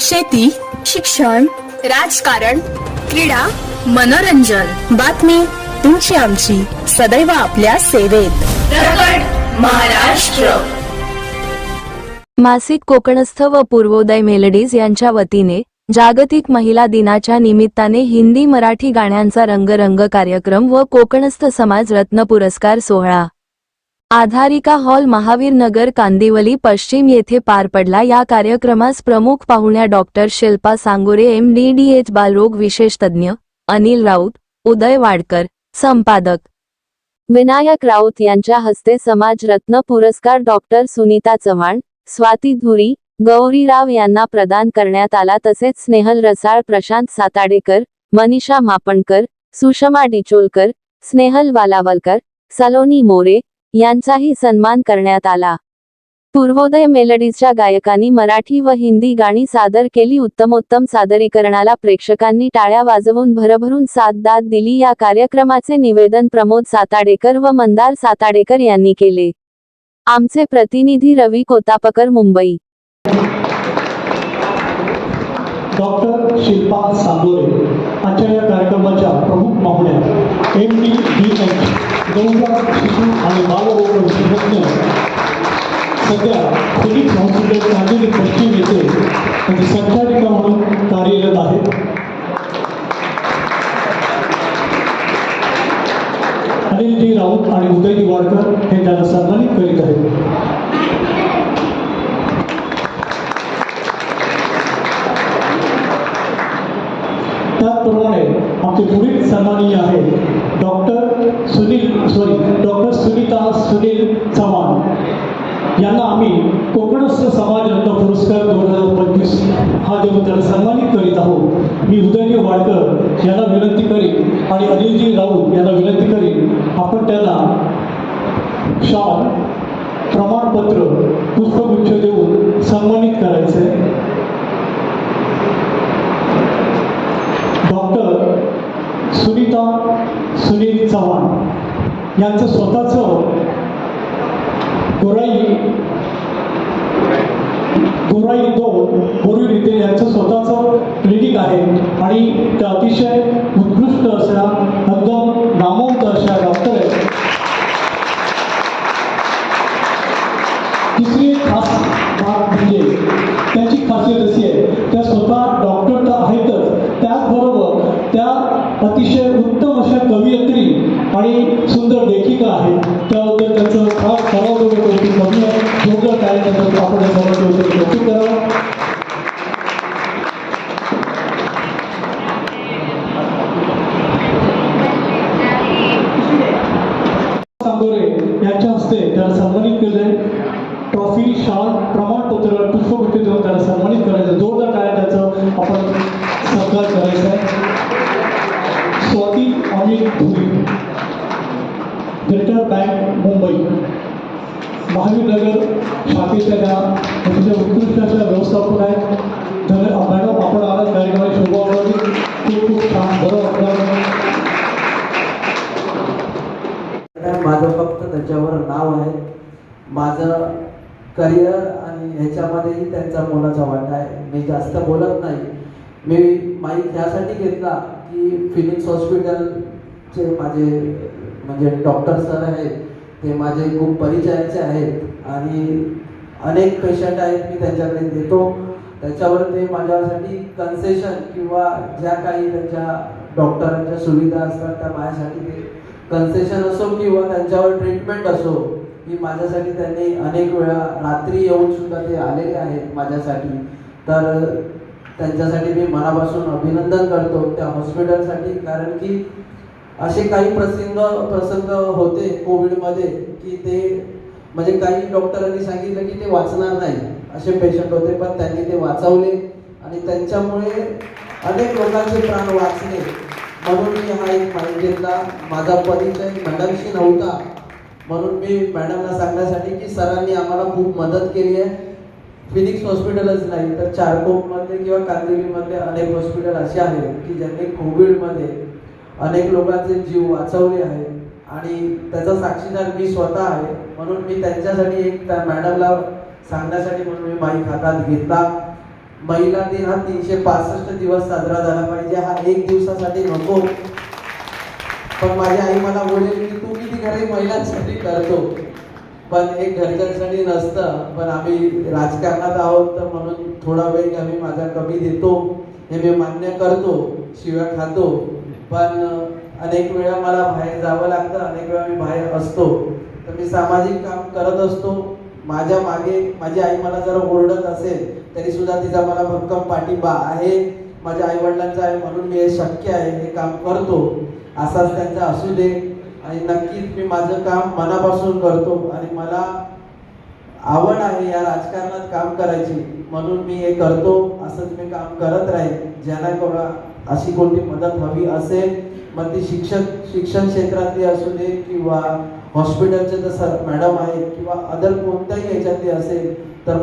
शेती शिक्षण राजकारण क्रीडा मनोरंजन. बातमी तुमची आमची. सदैव आपल्या सेवेत. महाराष्ट्र. मासिक कोकणस्थ व पूर्वोदय मेलडीज यांच्या वतीने जागतिक महिला दिनाच्या निमित्ताने हिंदी मराठी गाण्यांचा रंगरंग कार्यक्रम व कोकणस्थ समाज रत्न पुरस्कार सोहळा. आधारिका हॉल महावीर नगर कांदिवली पश्चिम येथे पार पडला. या कार्यक्रमास प्रमुख पाहुण्या doctor Shilpa Sangore M D D H बालरोग विशेष तज्ज्ञ अनिल राऊत उदय वाडकर संपादक विनायक राऊत यांच्या हस्ते समाज रत्न पुरस्कार डॉक्टर सुनीता चव्हाण स्वाती धुरी गौरीराव यांना प्रदान करण्यात आला. तसेच स्नेहल रसाळ प्रशांत साताडेकर मनीषा मापणकर सुषमा डिचोलकर स्नेहल वालावलकर सलोनी मोरे यांचाही सन्मान करण्यात आला. पूर्वोदय मेलडीजच्या गायकांनी मराठी व हिंदी गाणी सादर केली. उत्तमोत्तम सादरीकरणाला प्रेक्षकांनी टाळ्या वाजवून भरभरून साथ दाद दिली. या कार्यक्रमाचे निवेदन प्रमोद साताडेकर व मंदार साताडेकर यांनी केले. आमचे प्रतिनिधी रवी कोतापकर मुंबई. डॉक्टर शिल्पा सांगोरे आजच्या या कार्यक्रमाच्या प्रमुख पाहुण्या एम डी डी एच आणि बालरोग विशेषज्ञ सध्या फिनिक्स हॉस्पिटल कांदिवली पश्चिम येथे म्हणजे संचालिका म्हणून कार्यरत आहेत. अनिलजी राऊत आणि उदयजी वाडकर हे त्यांना सन्मानित करीत आहेत. त्याचप्रमाणे आमचे पुढील सन्मानीय आहेत. Doctor Sunil sorry doctor Sunita Sunil Chavan. यांना आम्ही कोकणस्थ समाज रत्न पुरस्कार दोन हजार पंचवीस हा देऊन त्यांना सन्मानित करीत आहोत. मी उदयजी वाडकर यांना विनंती करीन आणि अनिलजी राऊत यांना विनंती करीन आपण त्यांना शाल प्रमाणपत्र पुष्पगुच्छ देऊन सन्मानित करायचं आहे डॉक्टर सुनीता चव्हाण यांचं स्वतःचं गोराई गोराई दो गोरी इथे यांचं स्वतःचं क्लिनिक आहे. आणि त्या अतिशय उत्कृष्ट अशा एकदम सुंदर लेखिका आहेत त्याबद्दल त्यांचं फार सर्वांजोगं कौतुक कमी आहे योग्य काय त्यांचं आपण या कौतुक करावं. सांगोरे यांच्या हस्ते त्याला सन्मानित केलंय. ट्रॉफी शाल प्रमाणपत्र पुष्पगुच्छ मुंबई. महावीरनगर शाखेच्या त्या अतिशय उत्कृष्ट अशा व्यवस्थापक आहेत तर मॅडम आपण आलात कार्यक्रमाला शोभावली खूप खूप छान बरं वाटलं. माझं फक्त त्याच्यावर नाव आहे. माझं करिअर आणि ह्याच्यामध्येही त्यांचा मोलाचा वाटा आहे. मी जास्त बोलत नाही. मी माईक ह्यासाठी घेतला की फिनिक्स हॉस्पिटलचे माझे म्हणजे डॉक्टर सर आहेत ते माझे खूप परिचयाचे आहेत आणि अनेक पेशंट आहेत मी त्यांच्याकडे देतो त्याच्यावर ते माझ्यासाठी कन्सेशन किंवा ज्या काही त्यांच्या डॉक्टरांच्या सुविधा असतात त्या माझ्यासाठी ते कन्सेशन असो किंवा त्यांच्यावर ट्रीटमेंट असो ही माझ्यासाठी त्यांनी अनेक वेळा रात्री येऊन सुद्धा ते आलेले आहेत माझ्यासाठी. तर त्यांच्यासाठी मी मनापासून अभिनंदन करतो त्या हॉस्पिटलसाठी कारण की असे काही प्रसंग प्रसंग होते कोविडमध्ये की ते म्हणजे काही डॉक्टरांनी सांगितलं की ते वाचणार नाही असे पेशंट होते पण त्यांनी ते वाचवले. आणि त्यांच्यामुळे अनेक लोकांचे प्राण वाचले. म्हणून मी हा एक माहिती घेतला. माझा परिचय मॅडमशी नव्हता. म्हणून मी मॅडमला सांगण्यासाठी की सरांनी आम्हाला खूप मदत केली आहे. फिनिक्स हॉस्पिटलच नाही तर चारकोपमधले किंवा कांदिवलीमधले अनेक हॉस्पिटल असे आहेत की ज्यांनी कोविडमध्ये अनेक लोकांचे जीव वाचवले आहे. आणि त्याचा साक्षीदार मी स्वतः आहे. म्हणून मी त्यांच्यासाठी एक त्या मॅडमला सांगण्यासाठी म्हणून मी माईक हातात घेतला. महिला दिन हा तीनशे पासष्ट दिवस साजरा झाला पाहिजे. हा एक दिवसासाठी नको. पण माझी आई मला बोलेल की तू किती घरी महिलांसाठी करतो. पण एक घरच्यांसाठी नसतं. पण आम्ही राजकारणात आहोत तर म्हणून थोडा वेळ आम्ही माझा कमी देतो. हे मी मान्य करतो. शिव्या खातो. पण अनेक वेळा मला बाहेर जावं लागतं अनेक वेळा मी बाहेर असतो. तर मी सामाजिक काम करत असतो. माझ्या मागे माझी आई मला जर ओरडत असेल तरी सुद्धा तिचा मला भक्कम पाठिंबा आहे. माझ्या आई वडिलांचा आहे म्हणून मी हे शक्य आहे हे काम करतो. असाच त्यांचा असू दे. आणि नक्कीच मी माझं काम मनापासून करतो. आणि मला आवड आहे या राजकारणात काम करायची. म्हणून मी हे करतो. असंच मी काम करत राहील ज्यांना कोणा अशी कोणती मदत हवी असेल? मग ती शिक्षक शिक्षण क्षेत्रातली असू दे किंवा हॉस्पिटलचे जसं मॅडम आहेत किंवा अदर कोणत्याही ह्याच्यातली असेल तर